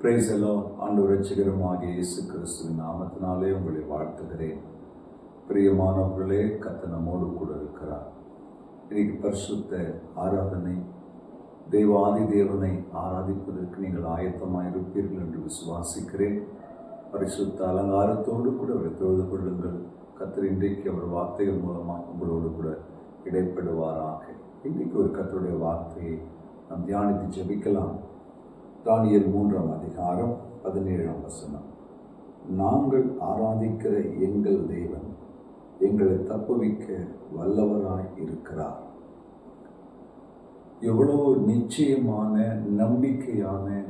Price எல்லாம் ஆண்டு ரசிகரமாக இயேசு கிறிஸ்துவின் நாமத்தினாலே உங்களை வாழ்த்துகிறேன். பிரியமானவர்களே கத்த நம்மோடு கூட இருக்கிறார். இன்னைக்கு பரிசுத்த ஆராதனை தெய்வாதி தேவனை ஆராதிப்பதற்கு நீங்கள் ஆயத்தமாக இருப்பீர்கள் என்று விசுவாசிக்கிறேன். பரிசுத்த அலங்காரத்தோடு கூட அவரை தொழுது கொள்ளுங்கள். கத்தர் இன்றைக்கு அவர் வார்த்தைகள் மூலமாக உங்களோடு கூட இடைப்படுவாராக. இன்றைக்கு ஒரு கத்தருடைய வார்த்தையை நாம் தியானித்து ஜெபிக்கலாம். தானியல் மூன்றாம் அதிகாரம் பதினேழாம் வசனம். நாங்கள் ஆராதிக்கிற எங்கள் தேவன் எங்களை தப்புவிக்க வல்லவராய் இருக்கிறார். எவ்வளவு நிச்சயமான நம்பிக்கையான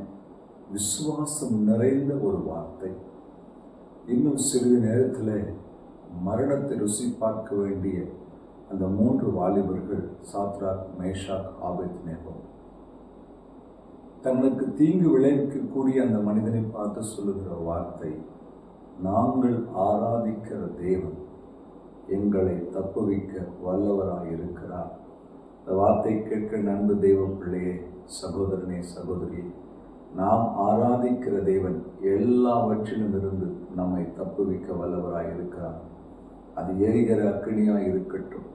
விசுவாசம் நிறைந்த ஒரு வார்த்தை. இன்னும் சிறிது நேரத்தில் மரணத்தை ருசி பார்க்க வேண்டிய அந்த மூன்று வாலிபர்கள் சாத்ராக் மேஷாக் ஆபத் நேபம் தனக்கு தீங்கு விளைவிக்கக்கூடிய அந்த மனிதனை பார்த்து சொல்லுகிற வார்த்தை நாங்கள் ஆராதிக்கிற தேவன் எங்களை தப்புவிக்க வல்லவராக இருக்கிறார். இந்த வார்த்தை கேட்க நண்பு தெய்வ பிள்ளையே சகோதரனே சகோதரி நாம் ஆராதிக்கிற தேவன் எல்லாவற்றிலும் இருந்து நம்மை தப்புவிக்க வல்லவராக இருக்கிறார். அது எரிகிற அக்கினியாக இருக்கட்டும்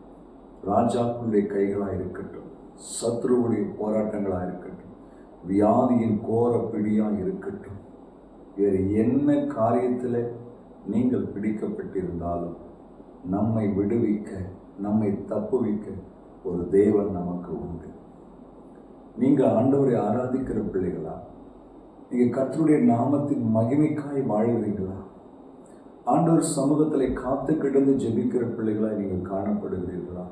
ராஜாக்களுடைய கைகளாக இருக்கட்டும் சத்ருவுடைய போராட்டங்களாக இருக்கட்டும் வியாதியின் கோர பிடியாக இருக்கட்டும். வேறு என்ன காரியத்தில் நீங்கள் பிடிக்கப்பட்டிருந்தாலும் நம்மை விடுவிக்க நம்மை தப்புவிக்க ஒரு தேவன் நமக்கு உண்டு. நீங்கள் ஆண்டவரை ஆராதிக்கிற பிள்ளைகளா? நீங்கள் கர்த்தருடைய நாமத்தின் மகிமைக்காய் வாழ்கிறீங்களா ஆண்டவர் சமூகத்தில் காத்து கிடந்து ஜெபிக்கிற பிள்ளைகளாய் நீங்கள் காணப்படுகிறீர்களா?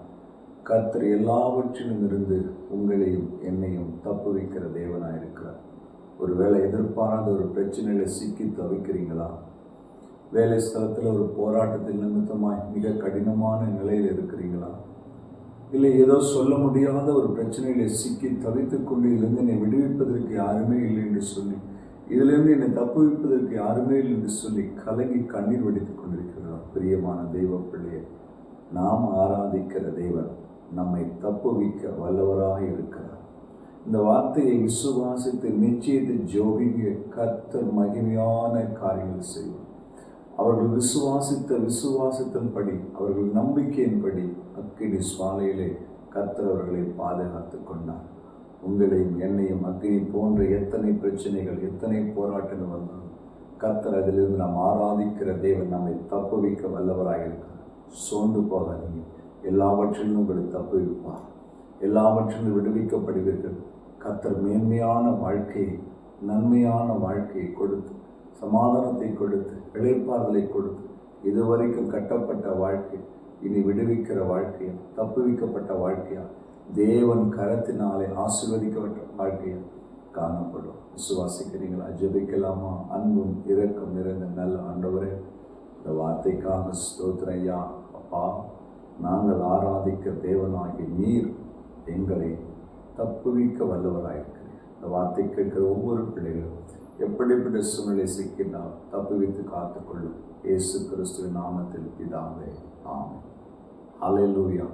கர்த்தர் எல்லாவற்றிலும் இருந்து உங்களையும் என்னையும் தப்பு வைக்கிற தேவனாக இருக்கிறார். ஒருவேளை எதிர்பாராத ஒரு பிரச்சனையில சிக்கி தவிக்கிறீங்களா? வேலை ஸ்தலத்தில் ஒரு போராட்டத்தின் நிமித்தமாய் மிக கடினமான நிலையில் இருக்கிறீங்களா? இல்லை ஏதோ சொல்ல முடியாத ஒரு பிரச்சனையில சிக்கி தவித்து கொண்டு இதிலிருந்து என்னை விடுவிப்பதற்கு யாருமே இல்லை என்று சொல்லி இதிலிருந்து என்னை தப்புவிப்பதற்கு யாருமே இல்லை என்று சொல்லி கலங்கி கண்ணீர் வடித்துக் கொண்டிருக்கிறார் பிரியமான தெய்வ பிள்ளையை நாம் ஆராதிக்கிற தேவன் நம்மை தப்புவிக்க வல்லவராக இருக்கிறார். இந்த வார்த்தையை விசுவாசித்து நிச்சயத்தை ஜோபிங்க கத்தர் மகிமையான காரியங்கள் செய்யும் அவர்கள் விசுவாசித்த விசுவாசத்தின்படி அவர்கள் நம்பிக்கையின்படி அக்கினி சுவாலையிலே கத்தர் அவர்களை பாதுகாத்து கொண்டார். உங்களையும் என்னையும் அக்கினி போன்ற எத்தனை பிரச்சனைகள் எத்தனை போராட்டங்கள் வந்தாலும் கத்தர் அதிலிருந்து நாம் ஆராதிக்கிற தேவன் நம்மை தப்புவிக்க வல்லவராக இருக்கிறார். சோர்ந்து போகாதீங்க. எல்லாவற்றிலும் உங்களை தப்புவிப்பார் எல்லாவற்றிலும் விடுவிக்கப்படுவீர்கள். கத்தர் மேன்மையான வாழ்க்கையை நன்மையான வாழ்க்கையை கொடுத்து சமாதானத்தை கொடுத்து இழைப்பாறுதலை கொடுத்து இதுவரைக்கும் கட்டப்பட்ட வாழ்க்கை இனி விடுவிக்கிற வாழ்க்கையா தப்புவிக்கப்பட்ட வாழ்க்கையா தேவன் கரத்தினாலே ஆசீர்வதிக்கப்பட்ட வாழ்க்கையா காணப்படும். விசுவாசிக்கிறீங்களா ஜெபிக்கலாமா அன்பும் இரக்கம் நிறைந்த நல்ல ஆண்டவரே இந்த வார்த்தைக்காக ஸ்தோத்திரம் அப்பா நாங்கள் ஆராதிக்க தேவனாகிய நீர் எங்களை தப்புவிக்க வல்லவராயிருக்கிறீர். இந்த வார்த்தை கேட்கிற ஒவ்வொரு பிள்ளைகளும் எப்படிப்பட்ட சூழ்நிலை சிக்கினால் தப்புவித்து காத்துக்கொள்ளும்? இயேசு கிறிஸ்துவின் நாமத்தில் பிதாவே ஆமை ஹalleluya.